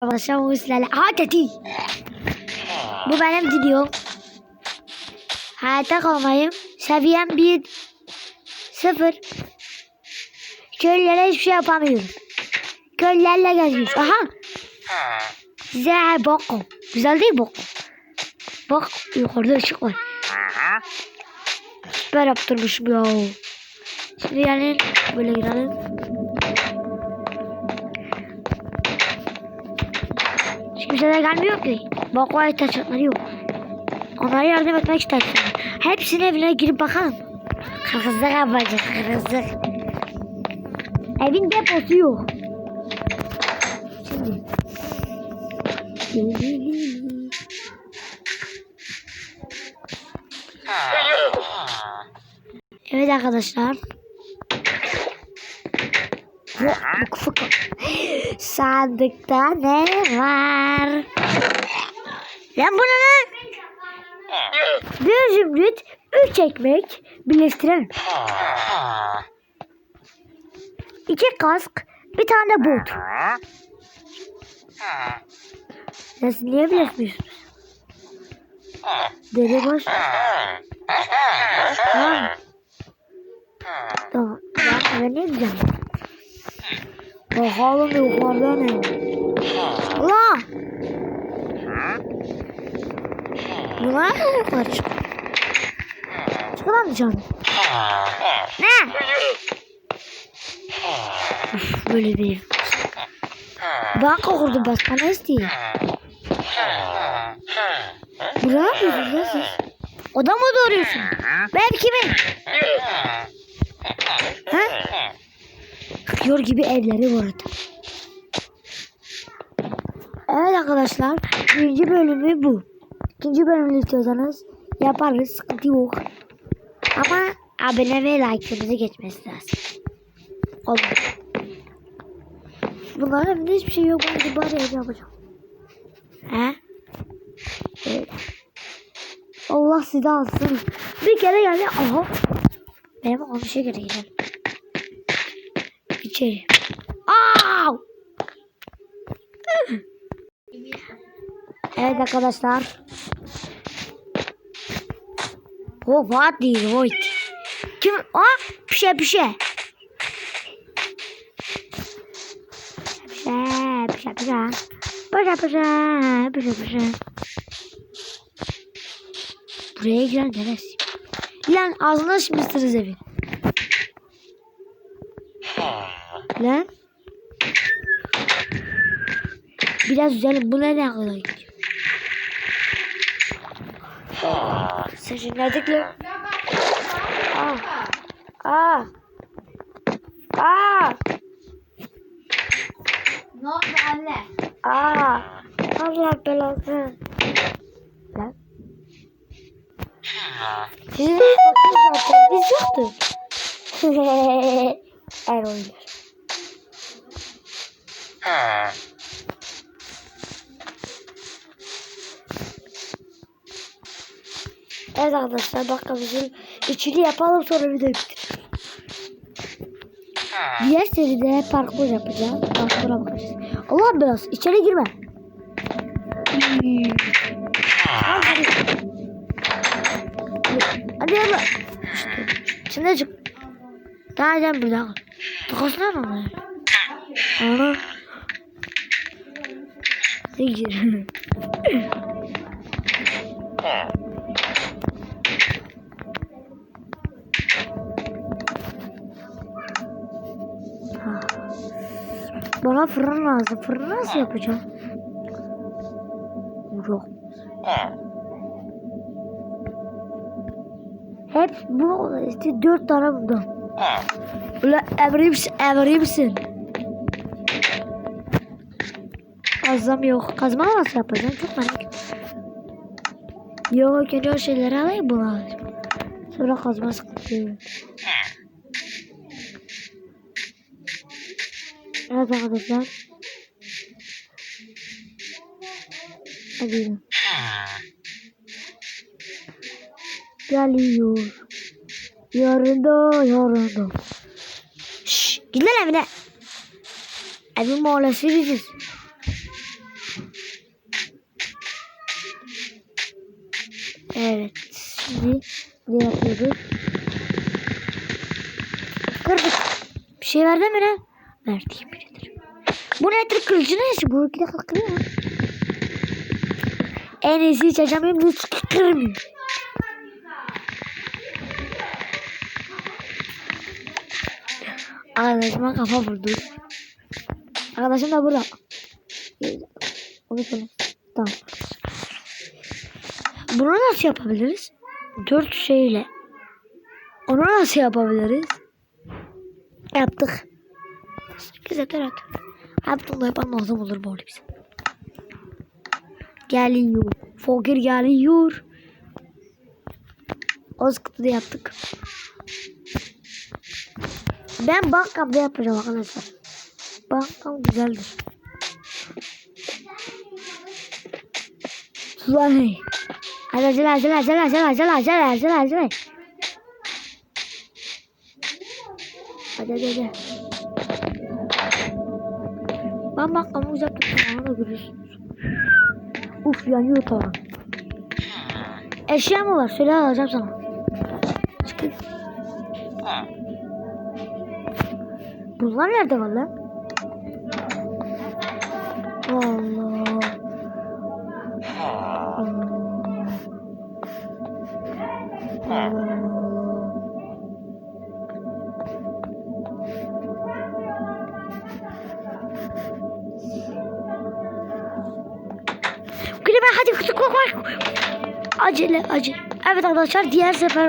Arkadaşlar bu sizlerle. Aha teti. Bu benim videom. Hayatta kalmayım. Seviyem 1 0 Köylere hiçbir şey yapamıyorum. Köylerle geziyoruz. Aha. Size bakın. Güzel değil bakın. Bak yukarıda ışık var. Süper yaptırmışım ya. Şimdi gelin böyle girelim. Kimse de gelmiyor ki. Bak o ihtiyaçları yok. Onlara yardım etmek istersin. Hepsinin evine girip bakalım. Kırkızlık yapacak kırkızlık. Evin deposu yok. Şimdi. Evet arkadaşlar. Bu fık- Sandıkta ne var? Lan bu ne lan? Bir zümrüt, üç ekmek birleştirelim. İki kask, bir tane bot. Nasıl niye birleşmiyorsunuz? Deli boş. Tamam. Ben ne gideceğim? Bakalım yukarıda ne? Allah! Yukarı mı yukarı çık? Çıkamam canım. Ne? Üf, böyle bir ev. Banka kurdum başka ne isteyeyim? Bu ne yapıyorsunuz lan siz? Oda mı doğruyorsun? Ben kimin? Ha? Kıyor gibi evleri var orada. Evet arkadaşlar. Birinci bölümü bu. İkinci bölümünü istiyorsanız yaparız. Sıkıntı yok. Ama abone ve like'ınızı geçmesi lazım. Olur. Bunların evinde hiçbir şey yok. De bari ev yapacağım. He? Evet. Allah sizi alsın. Bir kere geldi. Aha. Benim konuşa göre gidelim. İçeri. Aa! Evet arkadaşlar. What değil wait. Kim? Aa bir şey bir şey. Bir şey bir şey bir şey. Bir şey bir şey bir şey bir şey. Buraya giren neresi? Lan ağzını açmışsınız evin. Lan. Biraz güzelim. Bu ne ne kadar gidiyor? Seçimlerdik lan. Aa. Aa. Aa. Ne oldu anne? Aa. Allah belasını. Lan. Sizin yoktu zaten. Biz yoktuk. Er oynuyor. Evet arkadaşlar bak bizim üçlü yapalım sonra video bitir. Diğer seride parkur yapacağız. Parkura bakacağız. Allah biraz içeri girme. Al hadi. Hadi hadi. İşte. Şimdi çık. Daha can bir daha. Tıkasına mı? Ana. Gir? Bana fırın lazım. Fırın nasıl yapacağım? Yok. Hep bu işte dört tane buldum. Ulan evrimsin, evrimsin. Kazmam yok. Kazma nasıl yapacağım? Çok merak ettim. Yok, önce o şeyleri alayım alayım. Sonra kazma sıkıntı yok. Evet arkadaşlar. Hadi. Geliyor. Yarında yarında. Şşş git lan evine. Evin mahallesi biziz. Evet. Şimdi ne yapıyoruz? Kırdık. Bir şey verdi mi lan? Verdi yemin ederim. Bu nedir kılıcı neyse? Bu iki dakika kırıyor. lan. En iyisi hiç açamayayım. Hiç kırmıyor. Arkadaşıma kafa vurdu. Arkadaşım da burada. Onu söyle. Tamam. Bunu nasıl yapabiliriz? Dört şeyle. Onu nasıl yapabiliriz? Yaptık. Güzel evet. Da yapan lazım olur böyle bize. Geliyor. Fakir geliyor. O sıkıntı da yaptık. Ben bankamda yapacağım arkadaşlar. Bankam güzeldir. Sular ne? Hadi acele acele acele acele acele acele acele acele. Hadi hadi hadi. Ben güzel tuttum. Onu da görüyorsunuz. Uf yanıyor tavan. Eşya mı var? Söyle alacağım sana. Çıkın. Bunlar nerede? Allah. Allah. Hadi. Acele acele. Evet arkadaşlar diğer sefer